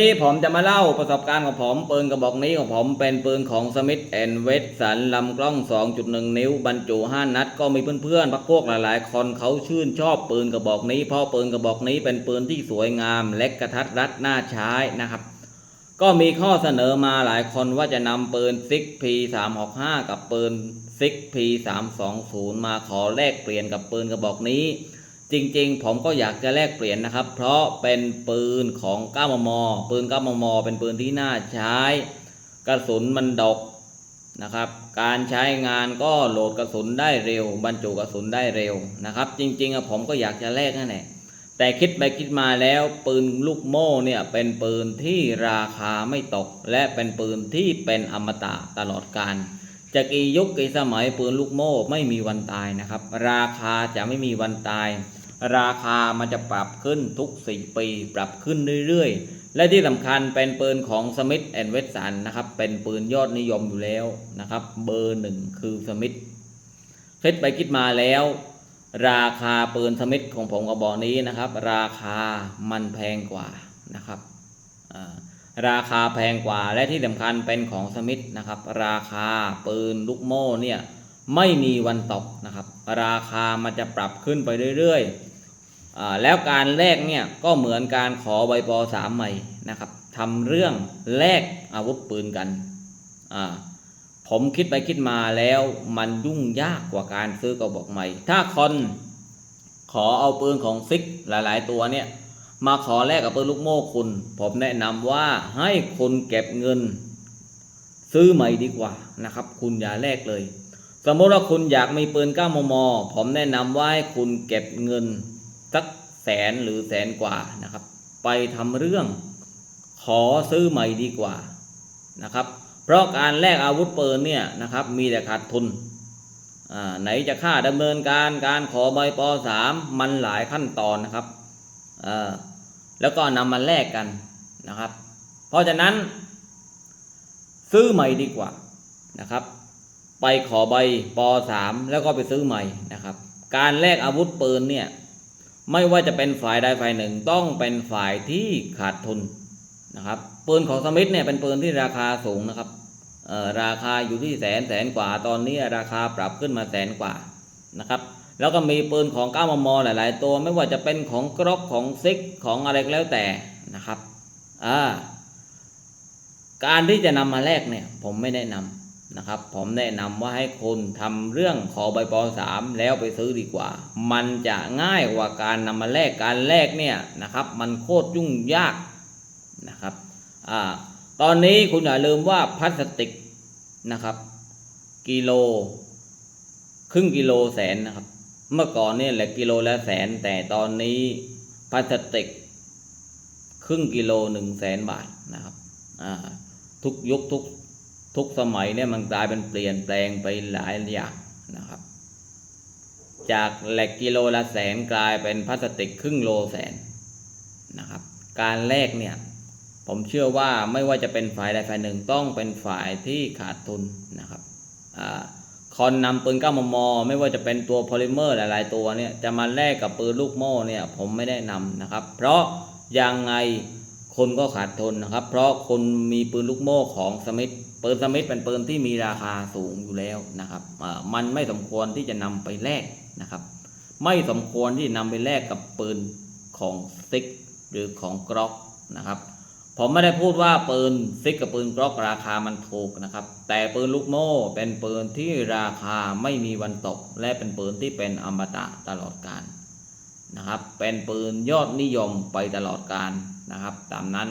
นี้ผมจะมาเล่าประสบการณ์ของผมปืนกระบอกนี้ของผมเป็นปืนของสมิธแอนเวสสันลำกล้อง 2.1 นิ้ว บรรจุ 5 นัด ก็มีเพื่อนๆพักพวกหลายๆ คนเขาชื่นชอบปืนกระบอกนี้ เพราะปืนกระบอกนี้เป็นปืนที่สวยงามและกระทัดรัดน่าใช้นะครับ ก็มีข้อเสนอมาหลายคนว่าจะนำปืน 6P 365 กับปืน 6P 320 มาขอแลกเปลี่ยนกับปืนกระบอกนี้ จริงๆ ผมก็อยากจะแลกเปลี่ยนนะครับ เพราะเป็นปืนของ9มม ปืน9มม เป็นปืนที่น่าใช้ กระสุนมันดกนะครับ การใช้งานก็โหลดกระสุนได้เร็ว บรรจุกระสุนได้เร็วนะครับ จริงๆผมก็อยากจะแลกนั่นแหละแต่คิดไปคิดมาแล้วปืนลูกโม่เนี่ยเป็นปืนที่ราคาไม่ตก และเป็นปืนที่เป็นอมตะตลอดกาลจะกี่ยุคกี่สมัยปืนลูกโม่ไม่มีวันตายนะครับ ราคาจะไม่มีวันตาย ราคามันจะปรับขึ้นทุก 4 ปี ปรับขึ้นเรื่อยๆ และที่สำคัญเป็นปืนของสมิธแอนด์เวสสันนะครับ เป็นปืนยอดนิยมอยู่แล้วนะครับ เบอร์หนึ่งคือสมิธคิดไปคิดมาแล้ว ราคาปืนสมิธของผมกระบอกนี้นะครับ ราคามันแพงกว่านะครับราคาแพงกว่าและที่สำคัญเป็นของสมิธนะครับ ราคาปืนลูกโม่เนี่ย ไม่มีวันตกนะครับ ราคามันจะปรับขึ้นไปเรื่อยๆ แล้วการแลกเนี่ยก็เหมือนการขอใบปสามใหม่นะครับทำเรื่องแลกอาวุธปืนกันผมคิดไปคิดมาแล้วมันยุ่งยากกว่าการซื้อกระบอกใหม่ ถ้าคนขอเอาปืนของซิกหลายๆ ตัวเนี่ยมาขอแลกกับปืนลูกโม่คุณ ผมแนะนำว่าให้คุณเก็บเงิน ซื้อใหม่ดีกว่านะครับ คุณอย่าแลกเลย สมมติว่าคุณอยากมีปืน 9 มม ผมแนะนำว่าให้คุณเก็บเงินสักแสนหรือแสนกว่านะครับ ไปทำเรื่องขอซื้อใหม่ดีกว่านะครับ เพราะการแลกอาวุธปืนเนี่ยนะครับมีแต่ขาดทุนไหนจะค่าดำเนินการการขอใบปสามมันหลายขั้นตอนนะครับแล้วก็นำมาแลกกันนะครับ เพราะฉะนั้นซื้อใหม่ดีกว่านะครับ ไปขอใบปสามแล้วก็ไปซื้อใหม่นะครับ การแลกอาวุธปืนเนี่ยไม่ว่าจะเป็นฝ่ายใดฝ่ายหนึ่งต้องเป็นฝ่ายที่ขาดทุนนะครับปืนของสมิธเนี่ยเป็นปืนที่ราคาสูงนะครับราคาอยู่ที่แสนแสนกว่าตอนนี้ราคาปรับขึ้นมาแสนกว่านะครับแล้วก็มีปืนของ9มมหลาย ๆ ตัวไม่ว่าจะเป็นของกรอกของซิกของอะไรก็แล้วแต่นะครับอ่าการที่จะนำมาแลกเนี่ยผมไม่แนะนำ นะครับ ผมแนะนำว่าให้คุณทำเรื่องขอใบปสามแล้วไปซื้อดีกว่า มันจะง่ายกว่าการนำมาแลกการแลกเนี่ยนะครับ มันโคตรยุ่งยากนะครับอ่าตอนนี้คุณอย่าลืมว่าพลาสติกนะครับ กิโล ครึ่งกิโลแสนนะครับ เมื่อก่อนเนี่ยแหละกิโลละแสน แต่ตอนนี้พลาสติก ครึ่งกิโลหนึ่งแสนบาทนะครับอ่าทุกยุคทุก ทุกสมัยเนี่ยมันกลายเป็นเปลี่ยนแปลงไปหลายอย่างนะครับ จากเหล็กกิโลละแสนกลายเป็นพลาสติกครึ่งโลแสนนะครับ การแลกเนี่ยผมเชื่อว่าไม่ว่าจะเป็นฝ่ายใดฝ่ายหนึ่งต้องเป็นฝ่ายที่ขาดทุนนะครับอคอนนำปืน9มมไม่ว่าจะเป็นตัวโพลิเมอร์หลาย ๆ ตัวเนี่ยจะมาแลกกับปืนลูกโม่เนี่ยผมไม่ได้นำนะครับ เพราะยังไง คนก็ขาดทุนนะครับ เพราะคนมีปืนลูกโม่ของสมิธปืนสมิธเป็นปืนที่มีราคาสูงอยู่แล้วนะครับอ่ามันไม่สมควรที่จะนำไปแลกนะครับ ไม่สมควรที่นำไปแลกกับปืนของซิกหรือของกรอกนะครับผมไม่ได้พูดว่าปืนซิกกับปืนกรอกราคามันถูกนะครับ แต่ปืนลูกโม่เป็นปืนที่ราคาไม่มีวันตก และเป็นปืนที่เป็นอมตะตลอดกาลนะครับ เป็นปืนยอดนิยมไปตลอดกาล นะครับ ตามนั้น